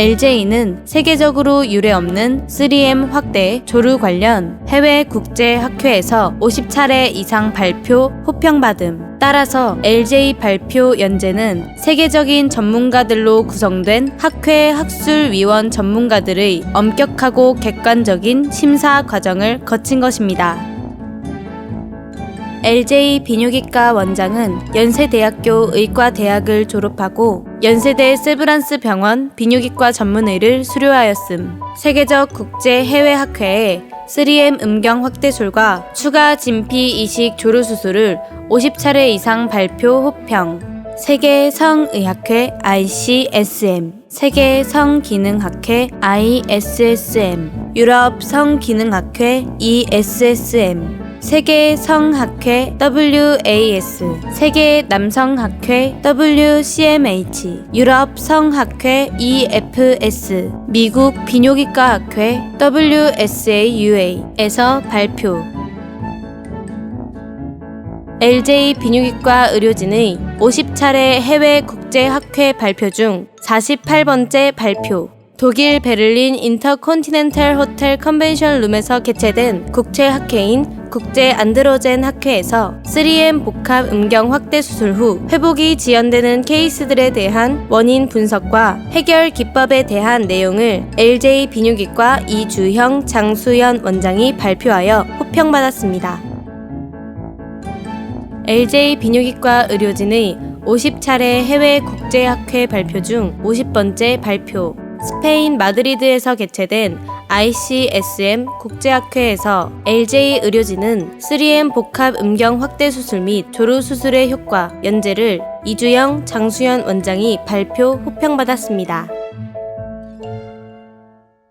LJ는 세계적으로 유례없는 3M 확대 조류 관련 해외 국제 학회에서 50차례 이상 발표 호평받음. 따라서 LJ 발표 연재는 세계적인 전문가들로 구성된 학회 학술위원 전문가들의 엄격하고 객관적인 심사 과정을 거친 것입니다. LJ 비뇨기과 원장은 연세대학교 의과대학을 졸업하고 연세대 세브란스 병원 비뇨기과 전문의를 수료하였음. 세계적 국제 해외 학회에 3M 음경 확대술과 추가 진피 이식 조류 수술을 50차례 이상 발표 호평. 세계 성의학회 ICSM, 세계 성기능학회 ISSM, 유럽 성기능학회 ESSM, 세계 성학회 WAS, 세계 남성학회 WCMH, 유럽 성학회 EFS, 미국 비뇨기과 학회 WSAUA에서 발표. LJ 비뇨기과 의료진의 50차례 해외 국제 학회 발표 중 48번째 발표. 독일 베를린 인터콘티넨탈 호텔 컨벤션 룸에서 개최된 국제 학회인 국제 안드로젠 학회에서 3M 복합 음경 확대 수술 후 회복이 지연되는 케이스들에 대한 원인 분석과 해결 기법에 대한 내용을 LJ 비뇨기과 이주형 장수연 원장이 발표하여 호평받았습니다. LJ 비뇨기과 의료진의 50차례 해외 국제학회 발표 중 50번째 발표. 스페인 마드리드에서 개최된 ICSM 국제학회에서 LJ 의료진은 3M 복합 음경 확대 수술 및 조루 수술의 효과 연재를 이주영 장수연 원장이 발표 호평받았습니다.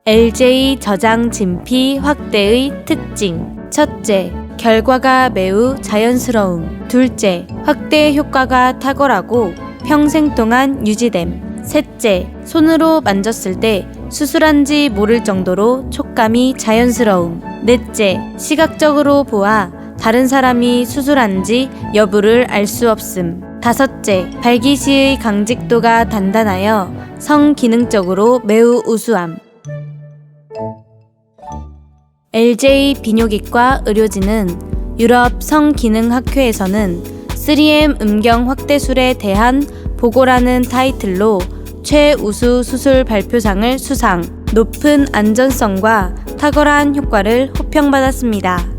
LJ 저장 진피 확대의 특징. 첫째, 결과가 매우 자연스러움. 둘째, 확대 효과가 탁월하고 평생 동안 유지됨. 셋째, 손으로 만졌을 때 수술한지 모를 정도로 촉감이 자연스러움. 넷째, 시각적으로 보아 다른 사람이 수술한지 여부를 알 수 없음. 다섯째, 발기시의 강직도가 단단하여 성기능적으로 매우 우수함. LJ 비뇨기과 의료진은 유럽 성기능학회에서는 3M 음경 확대술에 대한 보고라는 타이틀로 최우수 수술 발표상을 수상, 높은 안전성과 탁월한 효과를 호평받았습니다.